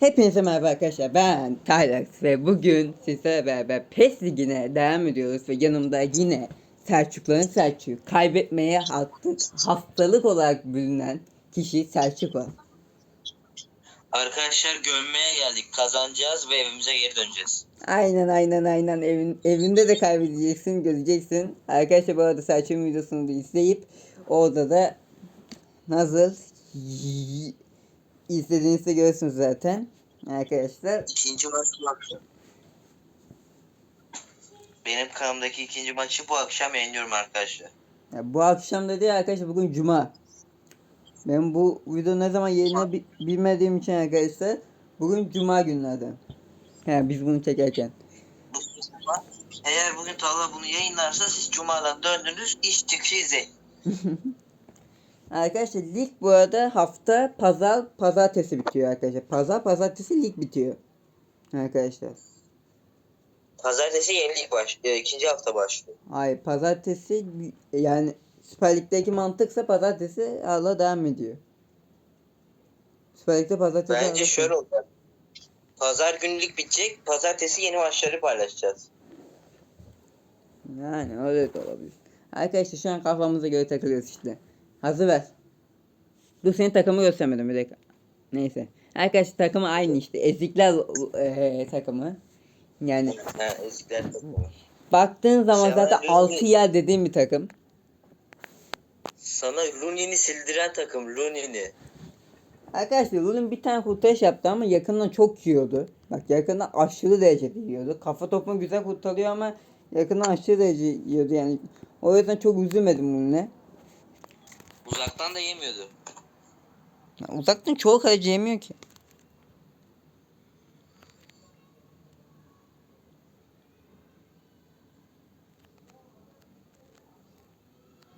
Hepinize merhaba arkadaşlar ben Tylex ve bugün sizlerle beraber PES Ligi'ne devam ediyoruz ve yanımda yine Selçukların Selçuk kaybetmeye hattı, hastalık olarak bilinen kişi Selçuk var. Arkadaşlar gömmeye geldik. Kazanacağız ve evimize geri döneceğiz. Aynen aynen aynen evin, evinde de kaybedeceksin göreceksin. Arkadaşlar bu arada Selçuk'un videosunu da izleyip orada da nasıl izlediğinizde görürsünüz zaten. Arkadaşlar İkinci maç bu akşam. Benim kanalımdaki ikinci maçı bu akşam yayınlıyorum arkadaşlar. Ya bu akşam değil arkadaşlar bugün cuma. Ben bu video ne zaman yayına bi- bilmediğim için arkadaşlar bugün cuma günlerden. Yani biz bunu çekerken. Eğer bugün Talha bunu yayınlarsa siz Cuma'dan döndünüz iş çıkışı izleyin. Arkadaşlar lig bu arada hafta pazar pazartesi bitiyor arkadaşlar. Pazar pazartesi lig bitiyor. Arkadaşlar. Pazartesi yeni lig baş, e, ikinci hafta başlıyor. Hayır pazartesi yani Süper Lig'deki mantıksa pazartesi hala devam ediyor. Süper Lig'de pazartesi Bence hala- şöyle olacak. Pazar günü lig bitecek. Pazartesi yeni maçları paylaşacağız. Yani öyle de olabilir. Arkadaşlar şu an kafamıza göre takılıyoruz işte. Hazır ver. Dur senin takımı göstermedim bir dakika. Neyse. Arkadaşlar takımı aynı işte. Ezikler eee, takımı. Yani Ha, eskiler takımı. baktığın zaman Sen zaten önce- 6 yer dediğim bir takım. Sana Lunin'i sildiren takım Lunin'i. Arkadaşlar Lulun bir tane kurtarış yaptı ama yakından çok yiyordu. Bak yakından aşırı derecede yiyordu. Kafa topunu güzel kurtarıyor ama yakından aşırı derece yiyordu yani. O yüzden çok üzülmedim bununla. Uzaktan da yemiyordu. Ya Uzaktan çoğu kaleci yemiyor ki.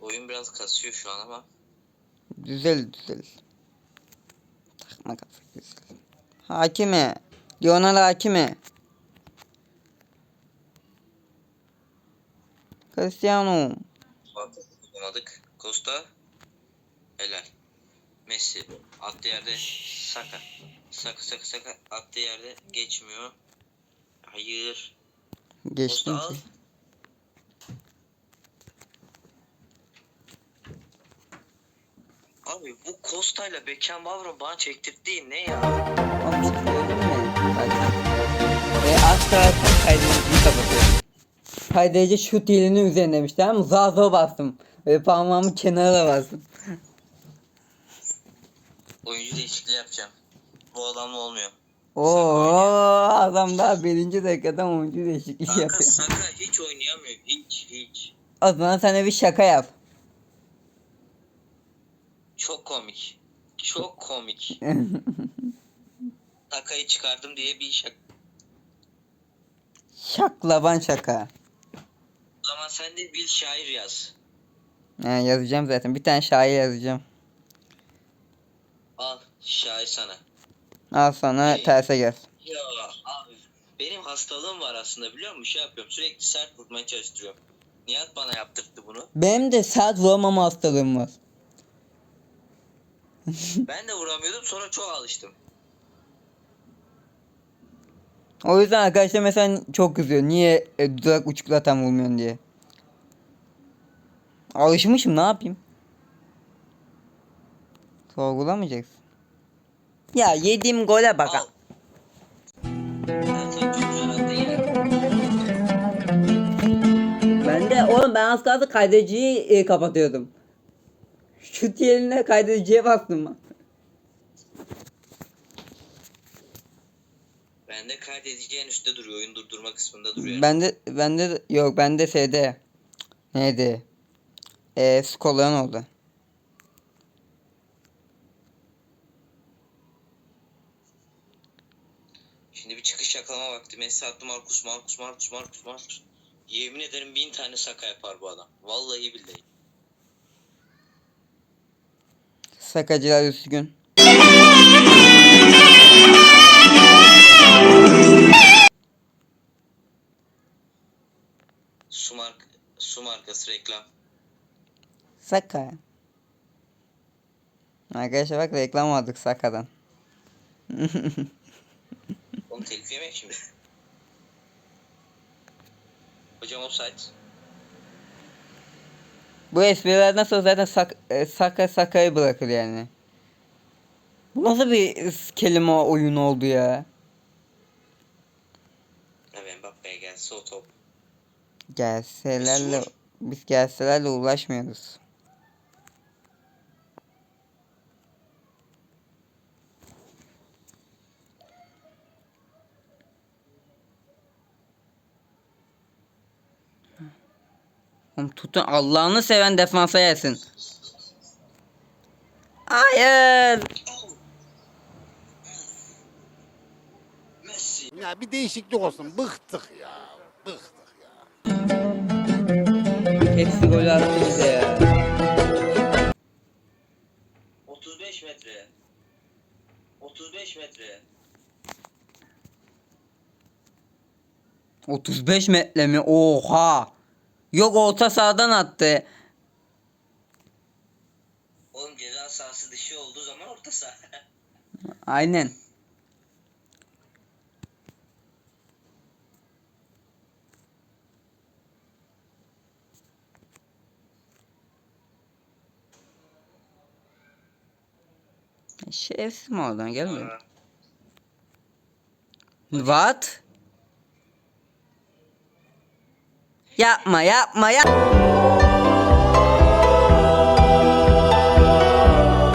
Oyun biraz kasıyor şu an ama. Güzel güzel. Takma kafa güzel. Hakime. Lionel Hakime. Cristiano. Bulamadık. Costa. Messi. Attığı yerde Saka. Saka Saka Saka attığı yerde geçmiyor. Hayır. Geçtim Costa al. ki. Abi bu Costa ile Beckenbauer'ın bana çektirdiği ne ya? Oğlum işte gördün mü? Bak. Ve az taraftan kaydediciyi kapatıyorum. Kaydedici şut dilinin üzerindemiş tamam mı? Zaza bastım. Ve parmağımı kenara bastım. Oyuncu değişikliği yapacağım. Bu adamla olmuyor. Oo adam daha birinci dakikadan oyuncu değişikliği Kanka yapıyor. Saka hiç oynayamıyor. Hiç hiç. O zaman sana bir şaka yap. Çok komik. Çok komik. Saka'yı çıkardım diye bir şaka. Şaklaban şaka. O zaman sen de bir şair yaz. He, yazacağım zaten. Bir tane şair yazacağım. Şair sana. Al sana Şey- terse gel. Ya abi benim hastalığım var aslında biliyor musun? Şey yapıyorum sürekli sert vurmaya çalıştırıyorum. Nihat bana yaptırttı bunu. Benim de sert vuramama hastalığım var. Ben de vuramıyordum sonra çok alıştım. O yüzden arkadaşlar mesela çok kızıyor. Niye e, dudak uçuklatan vurmuyorsun diye. Alışmışım ne yapayım? Sorgulamayacaksın. Ya yediğim gole bak. Al. Ben de oğlum ben az kaldı kaydediciyi e, kapatıyordum. Şut yerine kaydediciye bastım ben. Bende kaydedici en üstte duruyor. Oyun durdurma kısmında duruyor. Bende bende de- yok bende şeyde neydi? Eee skolon oldu. Şimdi bir çıkış yakalama vakti. Messi attı Markus Markus Markus Markus Markus. Yemin ederim bin tane saka yapar bu adam. Vallahi billahi. Sakacılar üzgün. Su, mark su markası reklam. Saka. Arkadaşlar bak reklam aldık Saka'dan. Hocam offside. Bu esprilerden sonra zaten sak, e, saka sakayı bırakır yani. Bu nasıl bir kelime oyunu oldu ya? Evet Mbappe'ye gelse o top. Gelselerle biz gelselerle ulaşmıyoruz. Oğlum tutun Allah'ını seven defansa gelsin. Hayır. Messi. Ya bir değişiklik olsun. Bıktık ya. Bıktık ya. Hepsi golü attı bize ya. 35 metre. 35 metre. 35 metre mi? Oha. Yok orta sahadan attı. Oğlum ceza sahası dışı olduğu zaman orta saha. Aynen. Şerefsiz mi oradan gelmiyor? What? Yapma yapma yap.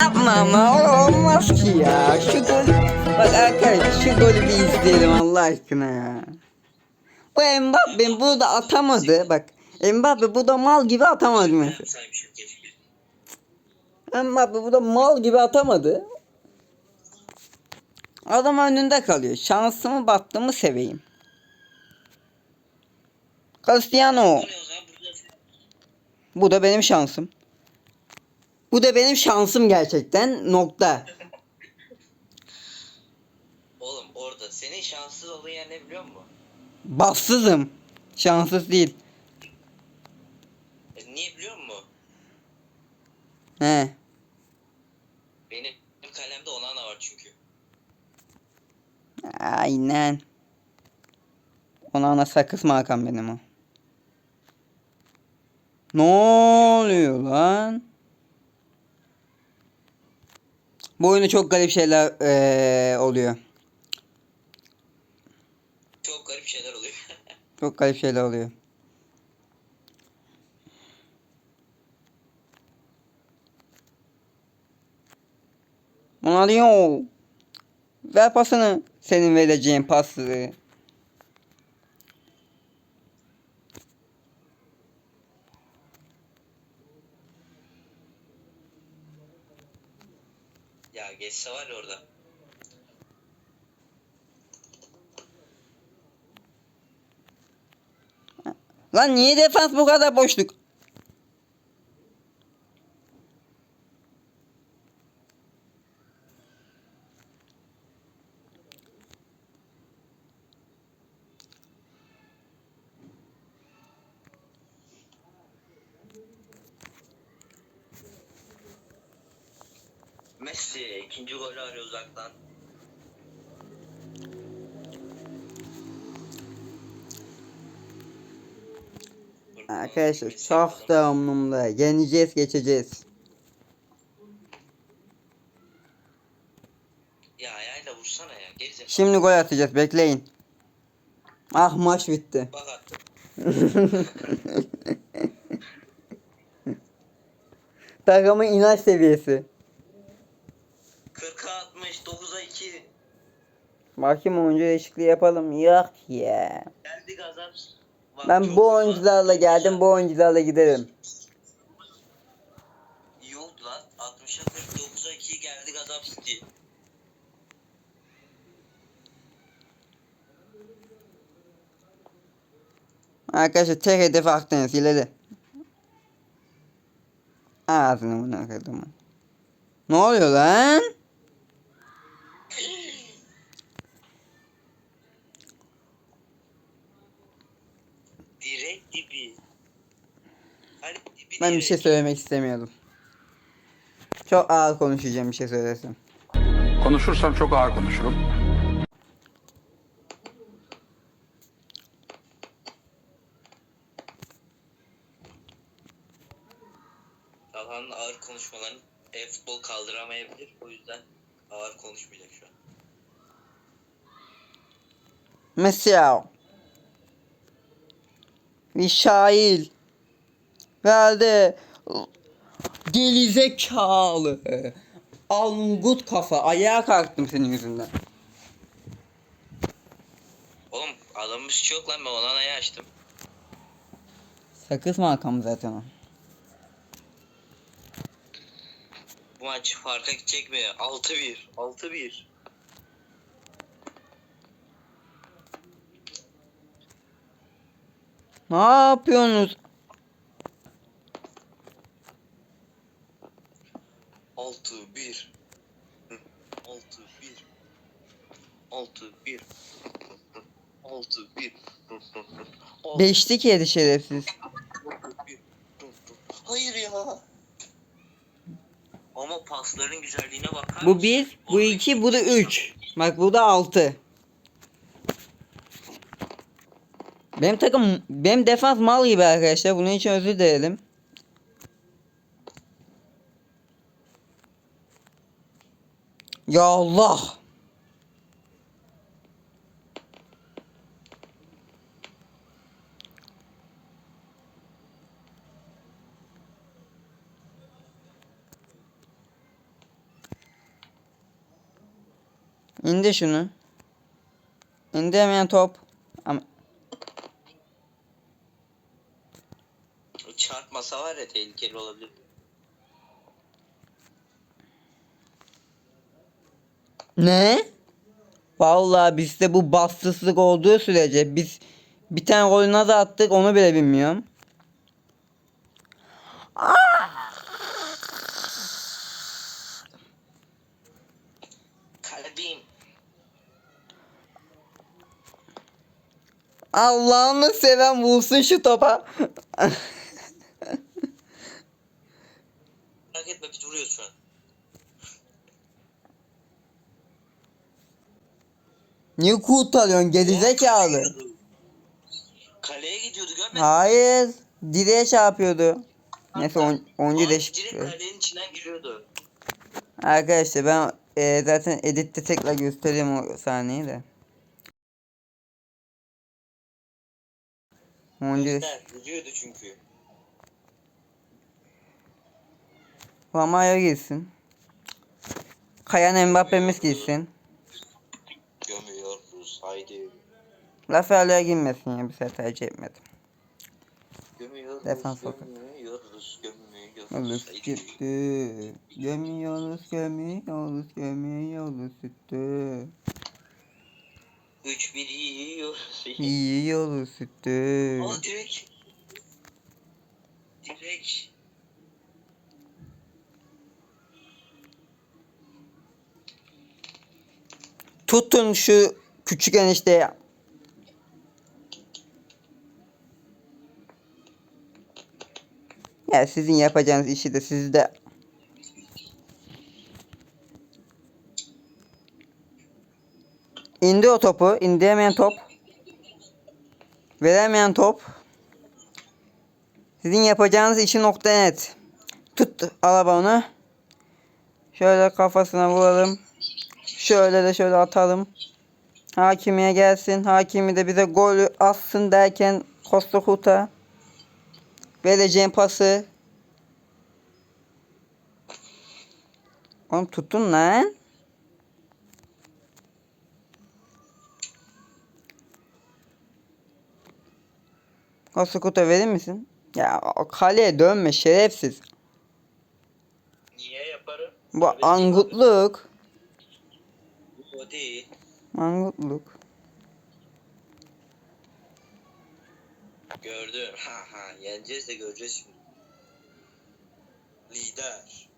Yapma ama olmaz ki ya. Şu gol bak arkadaşlar şu golü bir izleyelim Allah aşkına ya. Bu Mbappe burada atamadı bak. Mbappe burada mal gibi atamadı mesela. Mbappe burada mal gibi atamadı. Adam önünde kalıyor. Şansımı battığımı seveyim. Cristiano. Bu da benim şansım. Bu da benim şansım gerçekten. Nokta. Oğlum orada senin şanssız olduğun yer ne biliyor musun? Bassızım. Şanssız değil. E, niye biliyor musun? He. Benim kalemde Onana var çünkü. Aynen. Ona ana sakız makam benim o. Ne oluyor lan? Bu oyunda çok garip şeyler eee, oluyor. Çok garip şeyler oluyor. Çok garip şeyler oluyor. Ronaldinho. Ver pasını. Senin vereceğin pası. Geçse var orada. Lan niye defans bu kadar boşluk? Messi ikinci golü arıyor uzaktan. Arkadaşlar çok da umurumda. Yeneceğiz geçeceğiz. Ya ayağıyla vursana ya. Gerizekalı. Şimdi gol atacağız bekleyin. Ah maç bitti. Bak attı. Takımın inanç seviyesi. 40'a 60, 9'a 2. Bakayım oyuncu değişikliği yapalım. Yok ya. Ben bu oyuncularla geldim bu oyuncularla giderim. İyi oldu lan. 60'a 40, 9'a 2 geldi gazap City. Arkadaşlar tek hedef Akdeniz ileri. Ağzını bunu kırdım. Ne oluyor lan? Hani ben bir şey söylemek istemiyordum. Çok ağır konuşacağım bir şey söylersem. Konuşursam çok ağır konuşurum. Talha'nın ağır konuşmalarını e-futbol kaldıramayabilir. O yüzden ağır konuşmayacak şu an. Mesela. Vişail. Geldi. Deli zekalı. Angut kafa. Ayağa kalktım senin yüzünden. Oğlum adamın suçu yok lan ben ona ayı açtım. Sakız markam zaten o. Bu maç farka gidecek mi? 6-1. 6-1. Ne yapıyorsunuz? Altı bir. Altı bir. Altı bir. Altı bir. Altı Beşlik yedi şerefsiz. Hayır ya. Ama pasların güzelliğine bakar Bu mısın? bir, bu iki, bu da üç. Bak bu da altı. Benim takım, benim defans mal gibi arkadaşlar. Bunun için özür dilerim. Ya Allah. İndir şunu. İndiremeyen top. Ama Çarpmasa var ya tehlikeli olabilir. Ne? Vallahi bizde bu bassızlık olduğu sürece biz bir tane golü nasıl attık onu bile bilmiyorum. Kalbim. Allah'ını seven vursun şu topa. Merak etme biz vuruyoruz şu an. Niye kurtarıyorsun gerizekalı? Kaleye gidiyordu görmedin? Hayır. Direğe çarpıyordu. Neyse on, Abi değişik. direkt kalenin içinden giriyordu. Arkadaşlar ben e, zaten editte tekrar göstereyim o sahneyi de. Oyuncu Göster, Gidiyordu çünkü. Romario girsin. Kayan Mbappe'miz girsin. Haydi. Rafael'e girmesin ya bir sefer tercih etmedim. Gömüyoruz. Defans fakat. gömüyoruz. Gömüyoruz. Sütü. Gömüyoruz gömüyoruz gömüyoruz sütü. 3-1 yiyoruz. Yiyoruz sütü. Aa direkt. Direkt. Tutun şu küçük enişteye. Ya sizin yapacağınız işi de sizde. İndi o topu. indiremeyen top. Veremeyen top. Sizin yapacağınız işi nokta net. Tut araba onu. Şöyle kafasına vuralım. Şöyle de şöyle atalım. Hakimiye gelsin. Hakimi de bize gol atsın derken Costa Kurta. Vereceğim pası. Oğlum tuttun lan. Costa Kurta verir misin? Ya kaleye dönme şerefsiz. Niye yaparım? Bu angutluk. O değil. Angutluk. Gördüm. Ha ha. Yeneceğiz de göreceğiz şimdi. Lider.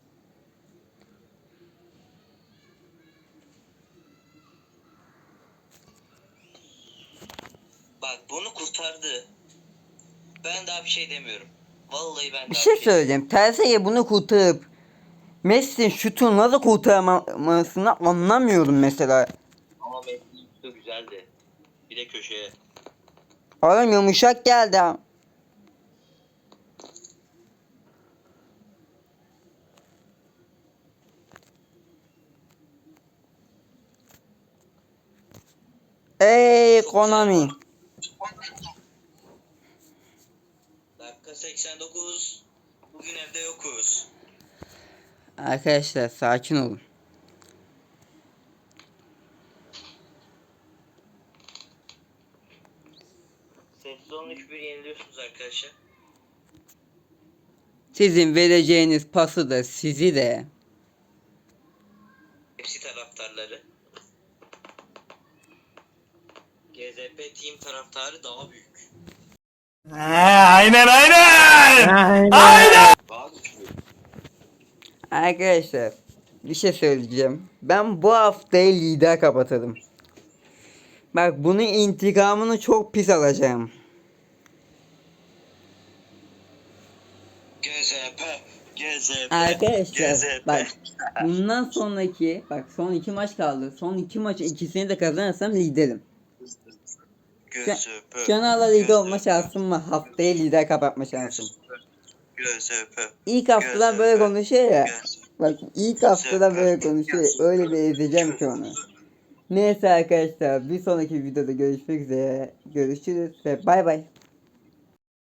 Bak bunu kurtardı. Ben daha bir şey demiyorum. Vallahi ben Bir daha şey söyleyeceğim. Terse'ye bunu kurtarıp Messi'nin şutunu nasıl kurtarmasını anlamıyorum mesela geldi. Bir de köşeye. Oğlum yumuşak geldi ha. Ey Konami. Dakika 89. Bugün evde yokuz. Arkadaşlar sakin olun. Sessiz olun 3-1 yeniliyorsunuz arkadaşlar. Sizin vereceğiniz pası da sizi de Hepsi taraftarları. GZP Team taraftarı daha büyük. aynen aynen. Daha güçlü. Arkadaşlar bir şey söyleyeceğim. Ben bu haftayı lider kapatırım. Bak bunun intikamını çok pis alacağım. GZP. GZP. Arkadaşlar bak bundan sonraki bak son iki maç kaldı. Son iki maçı ikisini de kazanırsam liderim. Canavarla lider olma şansım var. Haftaya lider kapatma şansım. İlk haftadan böyle konuşuyor ya. Bak ilk haftadan böyle konuşuyor. Öyle bir ezeceğim ki onu. Neyse arkadaşlar bir sonraki videoda görüşmek üzere. Görüşürüz ve bay bay.